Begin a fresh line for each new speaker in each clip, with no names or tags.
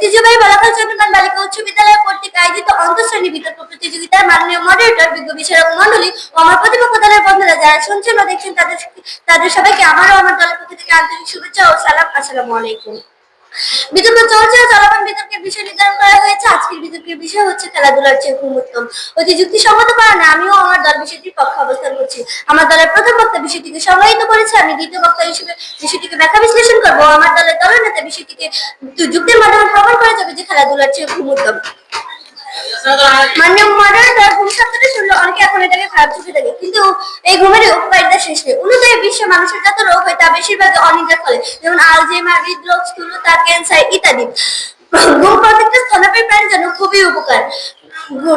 ঐতিহ্যবাহী বালিকা উচ্চ বিদ্যালয় কর্তৃক আয়োজিত অন্তঃশ্রেণী বিতর্ক মাননীয় মডারেটর বিজ্ঞ বিচারক মন্ডলী ও আমার প্রতিপক্ষ দলের বন্ধুরা যারা দেখছেন তাদের তাদের সবাইকে আমার দলের পক্ষ থেকে আন্তরিক শুভেচ্ছা ও সালাম। আলাইকুম। বিতর্ক চলমান বিতর্কের বিষয় নির্ধারণ করা হয়েছে। আজকের বিতর্কের বিষয় হচ্ছে খেলাধুলার চেয়ে উত্তম অতি কারণে আমিও আমার দল বিষয়টির পক্ষে অবস্থান করছি। আমার দলের প্রথম বক্তা বিষয়টিকে সংজ্ঞায়িত করেছে, আমি দ্বিতীয় বক্তা হিসেবে বিষয়টিকে ব্যাখ্যা বিশ্লেষণ করব। আমার দলের দলনেতা বিষয়টিকে যুক্তির মাধ্যমে খেলাধুলার চেয়ে ঘুম উত্তম মাননীয় মডারেটর ঘুম শব্দটা শুনলে অনেকে এখন এটাকে খারাপ চোখে দেখে। কিন্তু এই ঘুমের উপকারিতা শেষ নেই। এই বিশ্বে মানুষের যত রোগ হয়, তা বেশিরভাগই অনিদ্রার ফলে। যেমন আলজেমার হৃদরোগ স্থূলতা ক্যান্সার ইত্যাদি। ঘুম প্রত্যেকটা স্তন্যপায়ী প্রাণীর জন্য খুবই উপকার।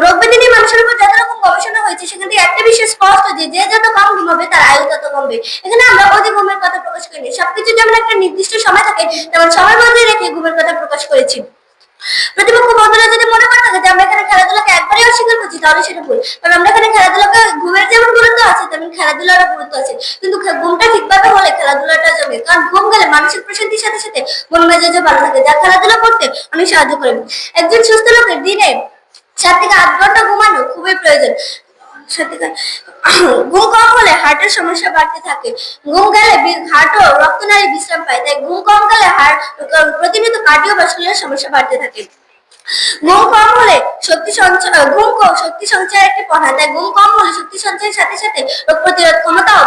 রোগ ব্যাধি নিয়ে মানুষের উপর যত রকম গবেষণা হয়েছে, সেখান থেকে একটা বিষয় স্পষ্ট যে যে যত কম ঘুমাবে, তার আয়ু তত কমবে। এখানে আমরা অধিক ঘুমের কথা প্রকাশ করিনি। সবকিছু যেমন একটা নির্দিষ্ট সময় থাকে, তেমন সময় বজায় রেখে ঘুমের কথা প্রকাশ করেছি। প্রতিপক্ষ বন্ধুরা যদি মনে করে থাকে যে আমরা এখানে খেলাধুলাকে একবারই অস্বীকার করছি, তাহলে সেটা ভুল। কারণ আমরা এখানে খেলাধুলাকে, ঘুমের যেমন গুরুত্ব আছে, তেমন খেলাধুলারও গুরুত্ব আছে। কিন্তু ঘুমটা ঠিকভাবে হলে খেলাধুলাটা জমে। কারণ ঘুম গেলে মানসিক প্রশান্তির সাথে সাথে মন মেজাজও ভালো থাকে। যা খেলাধুলা করতে অনেক সাহায্য করে। একজন সুস্থ লোকের দিনে সাত থেকে আট ঘণ্টা ঘুমানো খুবই প্রয়োজন। সাত থেকে ঘুম কম হলে হার্টের সমস্যা বাড়তে থাকে। ঘুম গেলে বি- হার্ট ও রক্তনালী বিশ্রাম পায়। তাই ঘুম কম গেলে হার্ট প্রতিনিয়ত কার্ডিও সমস্যা বাড়তে থাকে। ঘুম কম হলে শক্তি সঞ্চয় ঘুম শক্তি সঞ্চয়ের একটি পড়া তাই ঘুম কম হলে শক্তি সঞ্চয়ের সাথে সাথে রোগ প্রতিরোধ ক্ষমতাও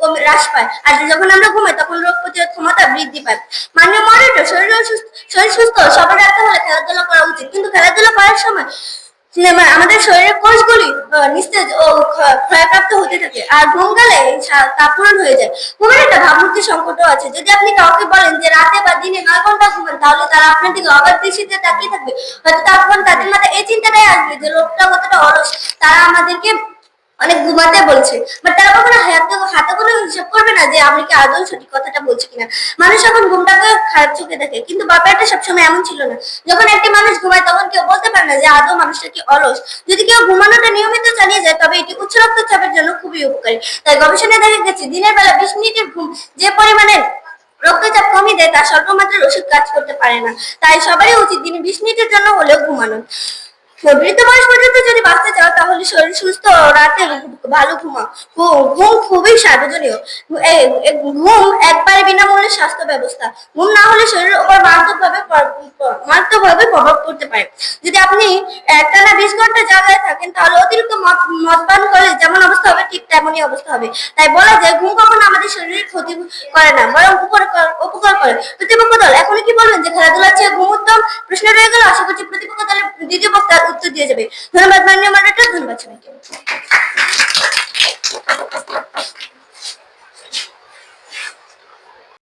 কমে, হ্রাস পায়। আর যখন আমরা ঘুমাই, তখন রোগ প্রতিরোধ ক্ষমতা বৃদ্ধি পায়। মাননীয় মনে শরীর সুস্থ শরীর সুস্থ, সবার রাখতে হলে খেলাধুলা করা উচিত। কিন্তু খেলাধুলা করার সময় আমাদের শরীরের কোষগুলি নিস্তেজ ও ক্ষয়প্রাপ্ত হতে থাকে আর ঘুমকালে গেলে সা- তা পূরণ হয়ে যায়। ঘুমের একটা ভাবমূর্তি সংকটও আছে। যদি আপনি কাউকে বলেন যে রাতে বা দিনে নয় ঘণ্টা ঘুমেন, তাহলে তারা আপনার দিকে অবাধ দৃষ্টিতে তাকিয়ে থাকবে। হয়তো তখন তাদের মাথায় এই চিন্তাটাই আসবে যে লোকটা কতটা অলস। তারা আমাদেরকে অনেক ঘুমাতে বলছে। বাট তারা কখনো হাতে হাতে কোনো হিসাব করবে না যে আমি কি আদৌ সঠিক কথাটা বলছি কিনা। মানুষ এখন ঘুমটাকে খারাপ চোখে দেখে, কিন্তু ব্যাপারটা সবসময় এমন ছিল না। যখন একটি মানুষ ঘুমায়, তখন কেউ বলতে পারে না যে আদৌ মানুষটা কি অলস। যদি কেউ ঘুমানোটা নিয়মিত চালিয়ে যায়, তবে এটি উচ্চ রক্তচাপের জন্য খুবই উপকারী। তাই গবেষণায় দেখা গেছে, দিনের বেলা বিশ মিনিটের ঘুম যে পরিমাণে রক্তচাপ কমিয়ে দেয়, তা স্বল্প মাত্রার ওষুধ কাজ করতে পারে না। তাই সবারই উচিত দিনে বিশ মিনিটের জন্য হলেও ঘুমানো। বৃদ্ধ বয়স পর্যন্ত যদি বাঁচতে চাও, তাহলে শরীর সুস্থ, রাতে ভালো ঘুমাও ঘুম খুবই সার্বজনীয় ঘুম একবারে বিনামূল্যে স্বাস্থ্য ব্যবস্থা। ঘুম না হলে শরীরের উপর মারাত্মকভাবে মারাত্মকভাবে প্রভাব পড়তে পারে। যদি আপনি একটানা বিশ ঘণ্টা জায়গায় থাকেন, তাহলে অতিরিক্ত মদ মদ পান করলে যেমন অবস্থা হবে, ঠিক তেমনই অবস্থা হবে। তাই বলা যায়, ঘুম কখনো আমাদের শরীরের ক্ষতি করে না, বরং উপকার করে- উপকার করে। প্রতিপক্ষ দল, এখন কি বলবেন যে খেলাধুলার চেয়ে ঘুম উত্তম প্রশ্ন রয়ে গেল। আশা করছি প্রতিপক্ষ তাহলে দ্বিতীয় বক্তার উত্তর দিয়ে যাবে। ধন্যবাদ, মাননীয় মডারেটর ধন্যবাদ সবাইকে।